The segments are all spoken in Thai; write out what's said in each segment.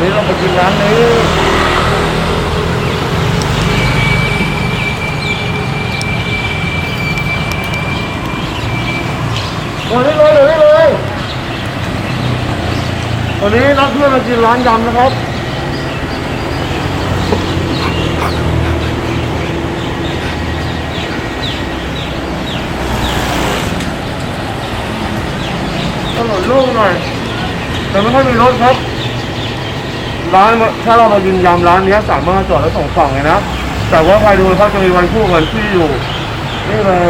นี่เราไปกินร้านนี้วันนี้เลยเดี๋ยวนี้เลยวันนี้นัดเพื่อนมากินร้านยำนะครับถนนโล่งหน่อยแต่ไม่ค่อยมีรถครับ ร้านถ้าเรามากินยำร้านเนี้ยสามารถจอดได้สองฝั่งเลยนะแต่ว่าใครดูเขาจะมีวันคู่กันที่อยู่ นี่เลย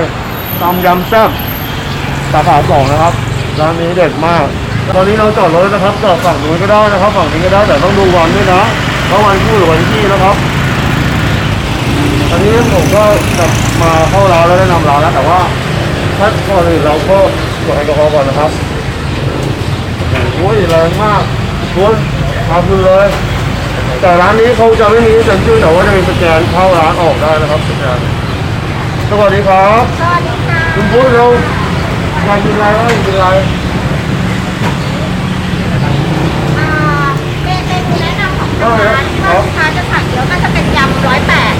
ตำยำแซ่บสาขาสองนะครับร้านนี้เด็ดมาก ตอนนี้เราจอดรถนะครับจอดฝั่งนู้นก็ได้นะครับ ฝั่งนี้ก็ได้แต่ต้องดูวันด้วยนะว่าวันคู่หรือวันที่นะครับตอนนี้ผมก็จะมาเข้าร้านแล้วแนะนำร้านแล้วแต่ว่าถ้าก่อนอื่นเราก็ตรวจแอลกอฮอล์ก่อนนะครับโอ้ยแรงมากทุกทำ คือเลย แต่ร้านนี้เขาจะไม่มีเซ็นชื่อแต่ว่าจะมีสแกนเข้าร้านออกได้นะครับสแกนสวัสดีครับ สวัสดีค่ะคุณพูดเราอยากกินอะไรก็กินอะไรอ่าเมนูแนะนำของทางร้านที่ว่าลูกค้าจะสั่งเยอะก็จะเป็นยำร้อยแปด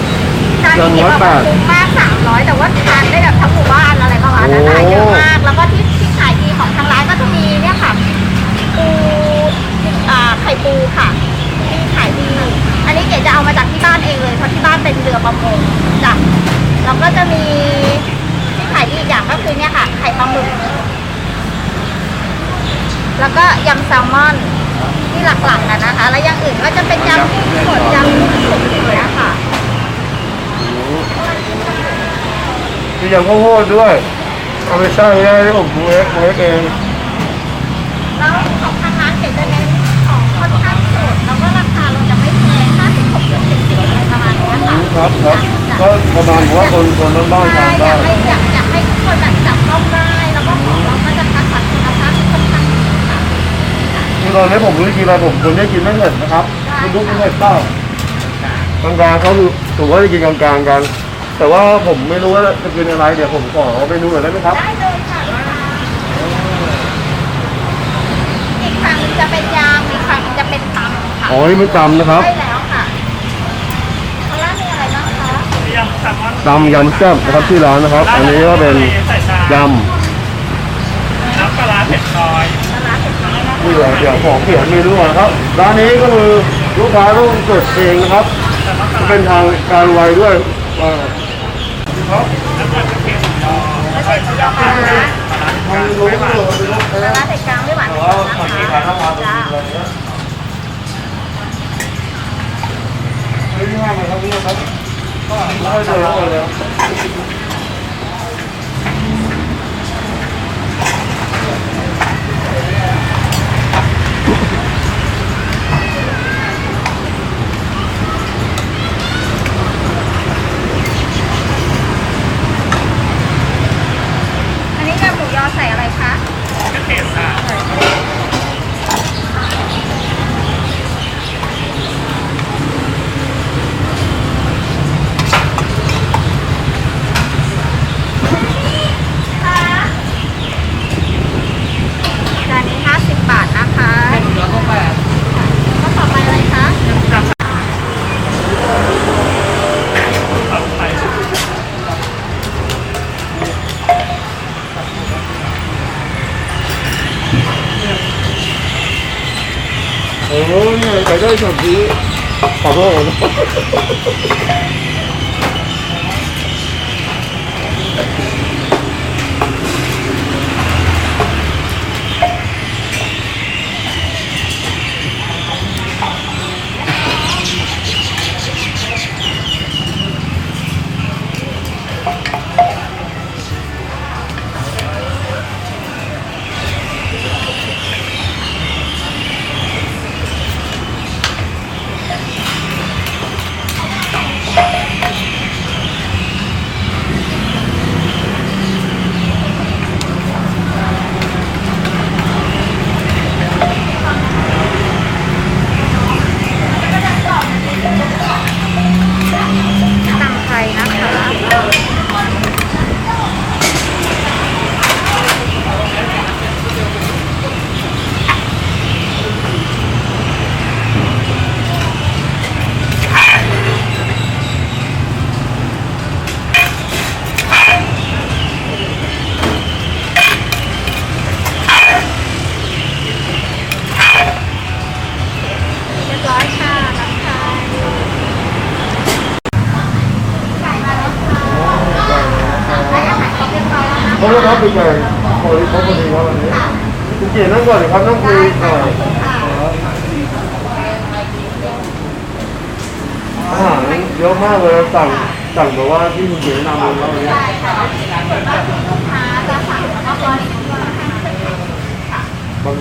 จานนี้แบบว่าคุ้มมากสามร้อยแต่ว่าทานได้แบบทั้งหมู่บ้านอะไรประมาณนั้นนะเยอะมาก แล้วก็ที่ที่ขายดีของทางร้านก็จะมีเนี่ยค่ะปูอ่าไข่ ปูค่ะที่ขายดี อันนี้เก๋จะเอามาจากที่บ้านเองเลยเพราะที่บ้านเป็นเรือประมงจ้ะแล้วก็จะมีที่ขายดีอีกอย่างก็คือเนี่ยค่ะ ไข่ปลาหมึกแล้วก็ยำแซลมอนที่หลักๆอะนะคะ แล้วอย่างอื่นก็จะเป็นยำกุ้งสดยำกุ้งสุกอย่างเงี้ยค่ะมียำข้าวโพดด้วย เอาไปใช่ได้ที่ผมดูเอ็กเอ็กเอง ครับครับ ก็ประมาณว่าคนคนบ้านๆใช่ทานอได้ยากให้อยากอยากให้ทุกคนแบบจับต้องได้ แล้วก็ของเราก็จะคัดสรรคุณภาพที่ค่อนข้างดีค่ะคือตอนนี้ผมรู้กินอะไรผมคนได้กินไม่เผ็ดนะครับใช่คุณลูกกินเผ็ดเปล่ากลางๆเขาคือถือว่าจะกินกลางๆกัน แต่ว่าผมไม่รู้ว่าจะกินอะไรเดี๋ยวผมขอเมนูหน่อยได้ไหมครับ ได้เลยค่ะอีกฝั่งหนึ่งจะเป็นยำอีกฝั่งหนึ่งจะเป็นตำค่ะอ๋อนี่มันตำนะครับใช่แล้วค่ะข้างล่างมีอะไรบ้างคะ ยำแซลมอน ตำยำแซ่บนะครับที่ร้านนะครับ อันนี้ก็เป็นใส่ชายำน้ำปลาร้าเผ็ดน้อยปลาร้าเผ็ดน้อยนะนี่เลยเดี๋ยวของเขียนเมนูก่อนนะครับร้านนี้ก็คือลูกค้าต้องจดเองนะครับจะเป็นทางการไวด้วยว่าครับแล้วก็เผ็ดน้อยแล้วเผ็ดยำปลาร้าทางรู้ว่าเป็นลูกปลาค้าร้าเผ็ดกลางไม่หวานแต่เผ็ดว่านะบางทีคะทานน้ำมันจ้าอะไรเงี้ยเฮ้ยนี่ห้ามเลยครับนี่ครับ ก็ไม่ค่อยเจ 改造一小局，好棒！我！ ครับวันนี้คุณเก๋นั่งก่อนเลยครับนั่งคุยก่อนอาหารเยอะมากเลยสั่งสั่งแบบว่าที่คุณเก๋แนะนำเรับวันนี้ ใช่ค่ะส่วนมากลูกค้าจะสั่งแล้วก็รออีกว่าให้ค่ะบาง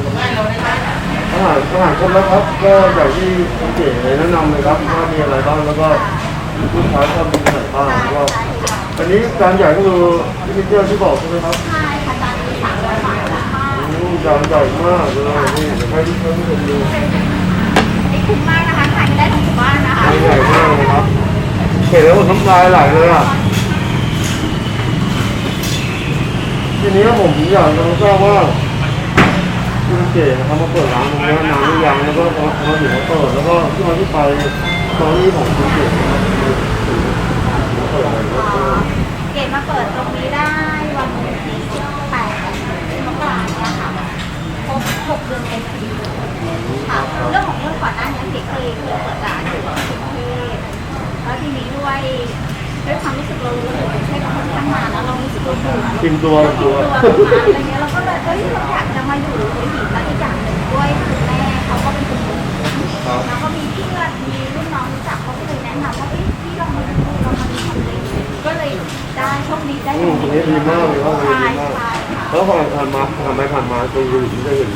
อาหารอาหารครบแล้วครับ ก็อย่างที่คุณเก๋แนะนำเลยครับว่ามีอะไรบ้างแล้วก็ลูกค้าชอบกินอะไรบ้างก็อันนี้จานใหญ่ก็คือที่มิเตอร์ที่บอกใช่ไหมครับ ใช่ จานใหญ่มากเลยนี่เดี๋ยวให้ทุกท่านผู้ชมดูนี่คุ้มมากนะคะขายไม่ได้ทั้งหมู่บ้านนะคะจานใหญ่มากเลยครับเห็นแล้วน้ำลายไหลเลยอะทีนี้ผมอยากจะทราบว่าคุณเก๋เขามาเปิดร้านตรงนี้นานหรือยังแล้วก็เขาเขาถึงมาเปิดแล้วก็ที่มาที่ไปตอนนี้ของคุณเก๋นะ ตัตัววอะไรเงี้ยเราก็เลยเอ้ยเราอยากจะมาอยู่หัวหินแล้วอีกอย่างหนึ่งด้วยคุณแม่เขาก็เป็นคนหัวหินครับแล้วก็มีเพื่อนมีรุ่นน้องรู้จักเขาก็เลยแนะนำว่าเอ้ยพี่ลองมาดูลองมาดูทำเลยก็เลยได้โชคดีได้อืมอันนี้ดีมากเลยครับอันใช่นี้ดีมากใช่ค่ะแล้วผ่านผ่านมาผ่านไปผ่านมาจะอยู่ที่จะเห็น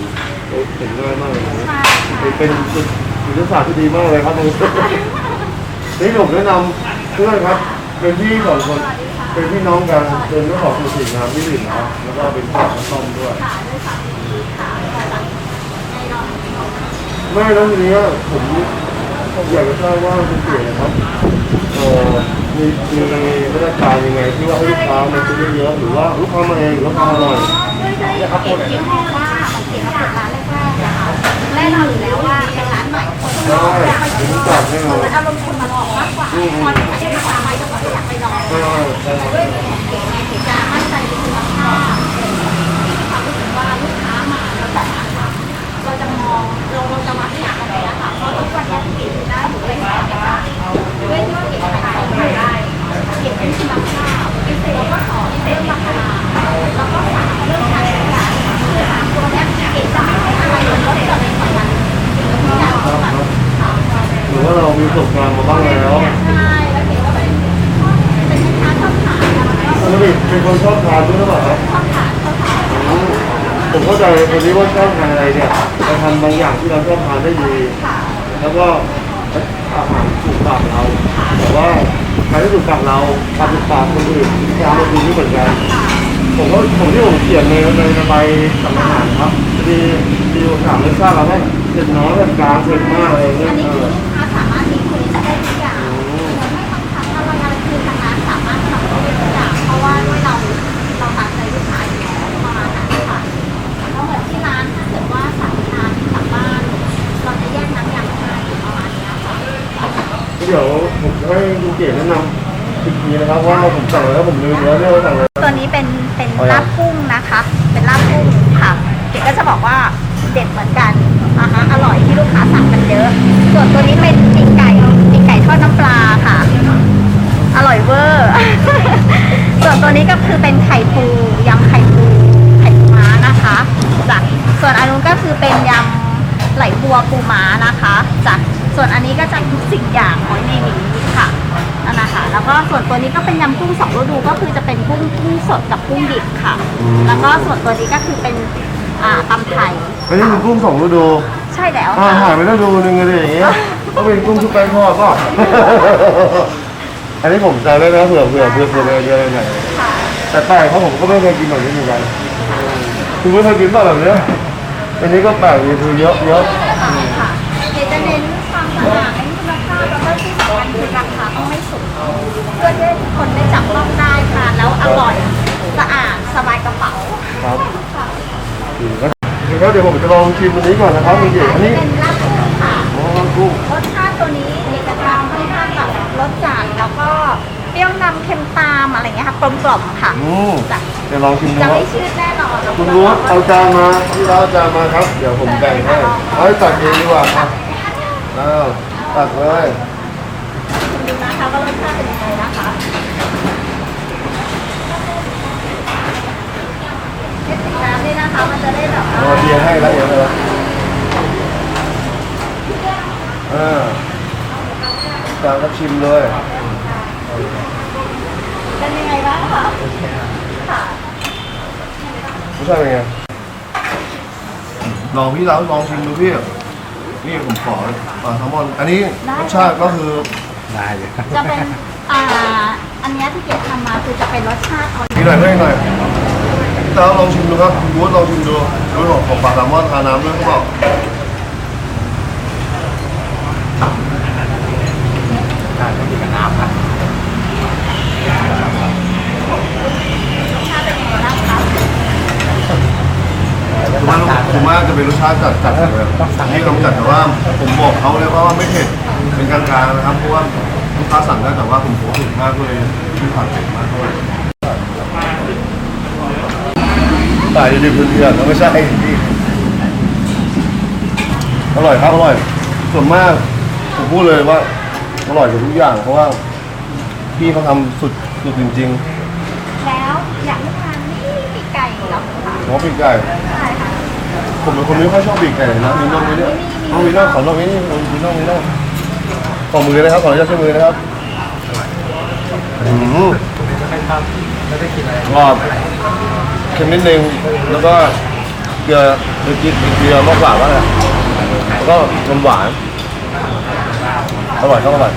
เห็นง่ายมากเลยนะใช่ใช่ เป็นจุดยุทธศาสตร์ที่ดีมากเลยครับตรงนี้นี่ผมแนะนำเพื่อนครับเป็นพี่สองคน เป็นพี่น้องกันเป็นเจ้าของธุรกิจงานที่ดินนะแล้วก็เป็นเจ้าของซ่อมด้วย ค่ะด้วยความดีค่ะแต่หลังในรอบนี้ไม่แล้วทีนี้ผมผมอยากจะทราบว่าคุณเก๋นะครับเอ่อมีมีมาตรการยังไงที่ว่าให้ลูกค้ามาซื้อเยอะๆหรือว่าลูกค้ามาเองหรือลูกค้าอร่อยด้วยด้วยเก็บยี่ห้อว่ามันเก็บมาเปิดร้านแรกๆนะคะแน่นอนอยู่แล้วว่าเป็นร้านใหม่คนก็อยากไปกินเหมือนอารมณ์คนมาลองมากกว่าพอที่ไม่ได้ มาทำไมก็อยากไปลอ ผมเข้าใจคนนี้ว่าชอบทานอะไรเนี่ยจะทำบางอย่างที่เราชอบทานได้ดีค่ะแล้วก็อาหารถูกปากเรา แต่ว่าใครที่ถูกปากเราปากถูกปากคนอื่นทานคนอื่นไม่เหมือนกันผมก็ผมที่ผมเขียนในในในใบสั่งอาหารครับมีมีถามรสชาติเราว่าเผ็ดน้อยเผ็ดกลางเผ็ดมากอะไรอย่างเงี้ย ก๋แนะนำอีกทีนะครับว่าผมสั่งแล้วผมลืมแล้วเนี่ยว่าสั่งอะไร ตัวนี้เป็นเป็นอาอย่างลาบกุ้งนะคะ เป็นลาบกุ้งค่ะเก๋ก็จะบอกว่าเด็ดเหมือนกันนะคะอร่อยที่ลูกค้าสั่งกันเยอะ ส่วนตัวนี้เป็นปีกไก่ปีกไก่ทอดน้ำปลาค่ะ อร่อยเวอร์ ส่วนตัวนี้ก็คือเป็นไข่ปูยำไข่ปูไข่ปูม้านะคะจ้ะส่วนอันนู้นก็คือเป็นยำไหลบัวปูม้านะคะจ้ะส่วนอันนี้ก็จะทุกสิ่งอย่างไว้ในนี้ค่ะ แล้วก็ส่วนตัวนี้ก็เป็นยำกุ้งสองฤดูก็คือจะเป็นกุ้งกุ้งสดกับกุ้งดิบค่ะแล้วก็ส่วนตัวนี้ก็คือเป็นอ่าตำไทยอันนี้คือกุ้งสองฤดูใช่แล้วอ่าค่ะ หายไปฤดูหนึ่งอะไรอย่างเงี้ยก็เป็นกุ้งชุบแป้งทอดก็ อันนี้ผมจะได้นะเผื่อเผื่อเผื่อเผื่อเยอะๆหน่อยค่ะ แต่แปลกเพราะผมก็ไม่เคยกินแบบนี้เหมือนกันคือไม่เคยกินแบบเนี้ยอันนี้ก็แปลกดีคือเยอะเยอะค่ะ อร่อยสะอาดสบายกระเป๋าครับถือว่าแล้วเดี๋ยวผมจะลองชิมอันนี้ก่อนนะครับคุณเก๋อันนี้เป็นลาบกุ้งค่ะอ๋อกุ้งรสชาติตัวนี้เอกลักษณ์ค่อนข้างแบบรสจัดแล้วก็เปรี้ยวนำเค็มตามอะไรเงี้ยค่ะกลมกล่อมค่ะ อืมจ้ะ เดี๋ยวลองชิมดูจะครัไม่บ ชืดแน่นอนแล้วคุณรู้ว่าเอาจานมาที่เราเอาจานมาครับ เดี๋ยวผมแบ่งให้เอาให้ตักเองดีกว่าครับอ้าวตักเลยคุณดูนะคะว่ารสชาติเป็นยังไงนะคะ เป็ นสีน้ำนี่นะคะ มันจะได้แบบเอาว่าเบียร์ให้แล้วเดี๋ยวเลยอ่าจางก็ชิมเลยเป็นยังไงบ้างคะค่ะรสชาติเป็นไงลองพี่เราลองชิมดูพี่ นี่ผมขอปลาแซลมอน อันนี้รสชาติก็คือได้เลยจะเป็น อ่า อันเนี้ยที่เก็บทำมาคือจะเป็นรสชาติออรินี่หน่อยเพื่อนหน่อย พี่เราลองชิมดูครับคุณบูธลองชิมดูดูของของปลาแซลมอนทาน้ำด้วยเขาบอกได้ต้องมีกับน้ำครับชาติเป็นยังไงบ้างคะผมว่าผมว่าจะเป็นรสชาติจัดจัดเลยที่ต้องจัดแต่ว่าผมบอกเขาเลยว่าไม่เผ็ดเป็นกลางๆนะครับเพราะว่าลูกค้าสั่งได้แต่ว่าผมโผล่ถึงมากเลยมีความเผ็ดมากด้วย ตายดิบๆเถื่อนๆแล้วไม่ใช่พี่อร่อยครับอร่อย ส่วนมากผมพูดเลยว่าอร่อยกว่าทุกอย่าง เพราะว่าพี่เขาทำสุดสุดจริงแล้วอยากให้ทานนี่ปีกไก่เหรอคะๆน้องปีกไก่ ใช่ค่ะ ผมเป็นคนไม่ค่อยชอบปีกไก่เลยนะมีน่องไหมเนี่ยน้องมีน่องขอน่องนี้นี่มีน่องมีน่องขอมือนะครับขออนุญาตใช้มือนะครับอืมไม่ชอบไม่ได้กินอะไรกรอบ เค็มนิดนึง แล้วก็เกลือเกลือกินเกลือมากกว่าว่าแล้วก็มันหวานอร่อยครับอร่อย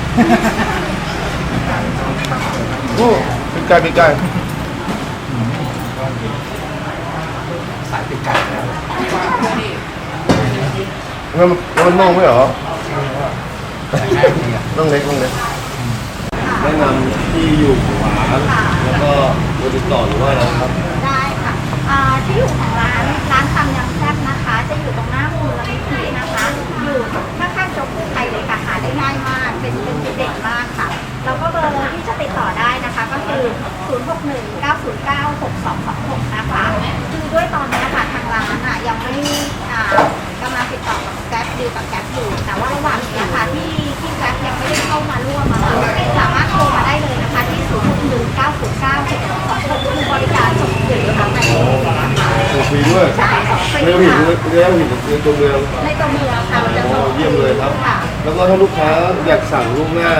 อู้ปีกไก่ปีกไก่สายติดไก่แล้วแล้วมันแล้วมันน่องไหมเหรอแต่ง่ายดีอะน่องเล็กน่องเล็กแนะนำที่อยู่ขวาแล้วก็เบอร์ติดต่อหรือว่าอะไรครับได้ค่ะอ่า ที่อยู่ของร้านร้านตำยำแซ่บนะคะ จะอยู่ตรงหน้ามูลนิธินะคะ อยู่ข้างๆโจ๊กกู้ภัยเลยค่ะหาได้ง่ายมาก เป็นเป็นจุดเด่นมากค่ะ แล้วก็เบอร์ที่จะติดต่อได้นะคะ ก็คือ 061 909 6226 นะคะ คือด้วยตอนนี้ค่ะทางร้านอะยังไม่อ่ากำลังติดต่อกับแก๊ปดีลกับแก๊ปอยู่ แต่ว่าระหว่างนี้ค่ะที่ที่แก๊ปยังไม่ได้เข้ามาร่วมอะค่ะสามารถโทรมาได้เลยนะคะที่ 061 909 6226คือบริการส่งฟรีค่ะใน ส่งฟ รีด้วยใช่ส่งฟรีเรียกผิดค่ะเรียกผิดในตัวเมืองในตัวเมืองค่ะเราจะโอ้ส่งเยี่ยมเลยครับ ค่ะ แล้วก็ถ้าลูกค้าอยากสั่งล่วงหน้า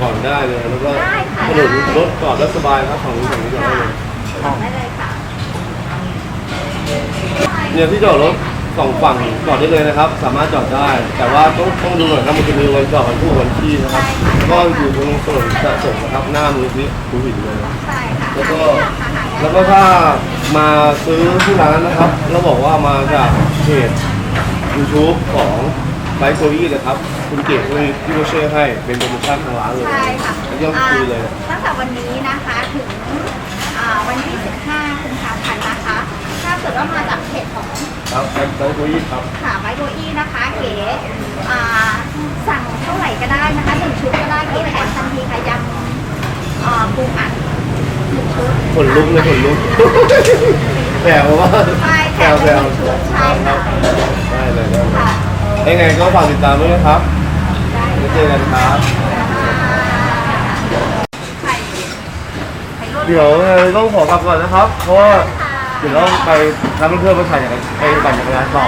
ก่อนได้เลย แล้วก็ได้ค่ะ ถนนรถจอดแล้วสบายครับฝั่งนู้นฝั่งนี้จอดได้ค่ะเลยส่งได้เลยค่ะ เนี่ยที่จอดรถสองฝั่งจอดได้เลยนะครับ สามารถจอดได้ แต่ว่าต้องต้องดูหน่อยครับมันจะมีวันจอดวันคู่วันที่นะครับก็อยู่ตรงถนนสะสมนะครับหน้ามูลนิธิภูหินเลย ใช่ค่ะแล้วก็หาได้ค่ะ แล้วก็ถ้ามาซื้อที่ร้านนะครับ แล้วบอกว่ามาจากเพจ YouTube ของไบโคลี่นะครับ คุณเก๋ก็เลยที่โรเช่ให้เป็นโปรโมชั่นทางร้านเลยใช่ค่ะยอดฟรีเลยอ่าตั้งแต่วันนี้นะคะถึงอ่าวันที่ 15กุมภาพันธ์นะคะ ถ้าเกิดว่ามาจากเพจของครับไบโคลี่ครับค่ะไบโบอี้นะคะ เก๋อ่าสั่งเท่าไหร่ก็ได้นะคะหนึ่งชุดก็ได้เก๋แถมทันทีค่ะยำอ่าปูอัดหนึ่งชุด ขนลุกเลยขนลุกแซวว่าใช่แซแถมวแซหวนึ่งชุดใช่ค่ะได้เลยได้เลยค่ะยังไงก็ฝากติดตามด้วยนะครับได้แล้วเจอกันครับไข่ไข่ลวกเดี๋ยวต้องขอกลับก่อนนะครับ เพราะว่าค่ะเดี๋ยวต้องไปทำเพื่อนๆมาถ่ายอย่างไปปั่นจักรยานต่อ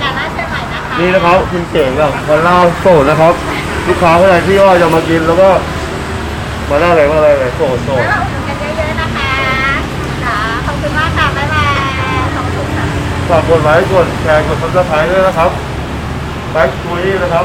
อยากได้เชียงใหม่นะคะนี่นะครับคุณเก๋กับคนเล่าโสดนะครับลูกค้าคนไหนที่ว่าจะมากินแล้วก็มาได้เลยมาได้เลยโสดโสด ฝากกดไลค์กดแชร์กดซับสไครต์ด้วยนะครับแบ็คคุยนะครับ